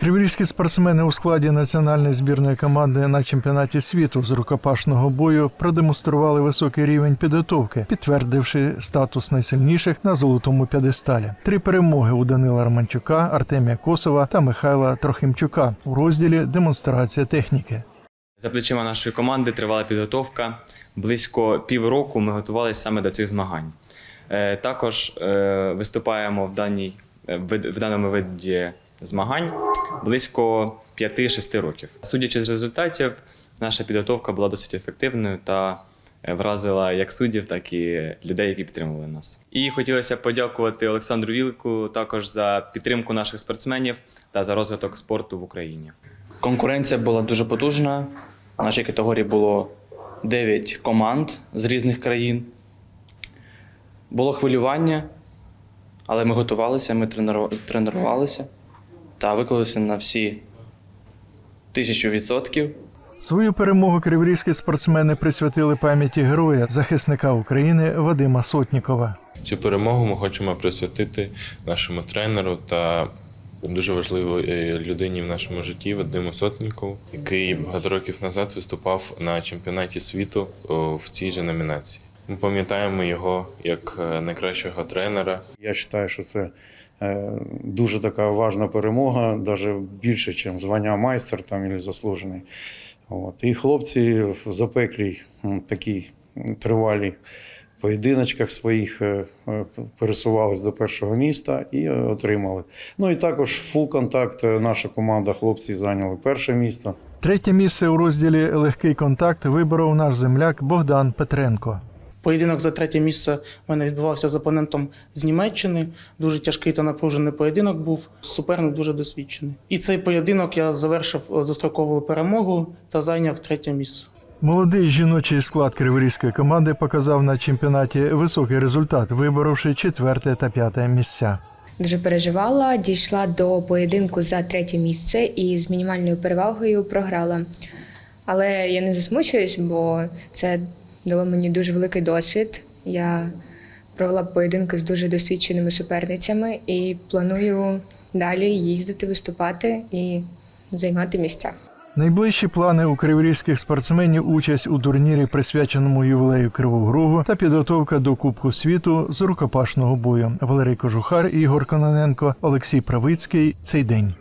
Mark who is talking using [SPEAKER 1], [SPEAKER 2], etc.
[SPEAKER 1] Криворізькі спортсмени у складі національної збірної команди на чемпіонаті світу з рукопашного бою продемонстрували високий рівень підготовки, підтвердивши статус найсильніших на золотому п'єдесталі. Три перемоги у Данила Романчука, Артемія Косова та Михайла Трохимчука у розділі демонстрація техніки.
[SPEAKER 2] За плечима нашої команди тривала підготовка. Близько півроку ми готувалися саме до цих змагань. Е, Також е, виступаємо в, даній, е, в даному виді змагань близько 5-6 років. Судячи з результатів, наша підготовка була досить ефективною та е, вразила як суддів, так і людей, які підтримували нас. І хотілося подякувати Олександру Вілку також за підтримку наших спортсменів та за розвиток спорту в Україні.
[SPEAKER 3] Конкуренція була дуже потужна. В нашій категорії було 9 команд з різних країн. Було хвилювання, але ми готувалися, ми тренувалися та виклалися на всі тисячу відсотків.
[SPEAKER 1] Свою перемогу криворізькі спортсмени присвятили пам'яті героя, захисника України Вадима Сотнікова.
[SPEAKER 4] Цю перемогу ми хочемо присвятити нашому тренеру та дуже важливій людині в нашому житті Вадиму Сотнікову, який багато років назад виступав на чемпіонаті світу в цій же номінації. Ми пам'ятаємо його як е, найкращого тренера.
[SPEAKER 5] Я вважаю, що це е, дуже така важна перемога, навіть більше, ніж звання майстер там або заслужений. От. І хлопці в запеклій м, такій тривалій поєдиночках своїх е, е, пересувались до першого міста і е, отримали. Ну і також фул контакт. е, Наша команда, хлопці зайняли перше місце.
[SPEAKER 1] Третє місце у розділі легкий контакт виборов наш земляк Богдан Петренко.
[SPEAKER 6] Поєдинок за третє місце у мене відбувався з опонентом з Німеччини. Дуже тяжкий та напружений поєдинок був. Суперник дуже досвідчений. І цей поєдинок я завершив е, достроковою перемогою та зайняв третє місце.
[SPEAKER 1] Молодий жіночий склад криворізької команди показав на чемпіонаті високий результат, виборовши четверте та п'яте місця.
[SPEAKER 7] Дуже переживала, дійшла до поєдинку за третє місце і з мінімальною перевагою програла. Але я не засмучуюсь, бо це дало мені дуже великий досвід. Я провела поєдинки з дуже досвідченими суперницями і планую далі їздити, виступати і займати місця.
[SPEAKER 1] Найближчі плани у криворізьких спортсменів участь у турнірі, присвяченому ювілею Кривого Рогу та підготовка до Кубку світу з рукопашного бою. Валерій Кожухар, Ігор Кононенко, Олексій Правицький. Цей день.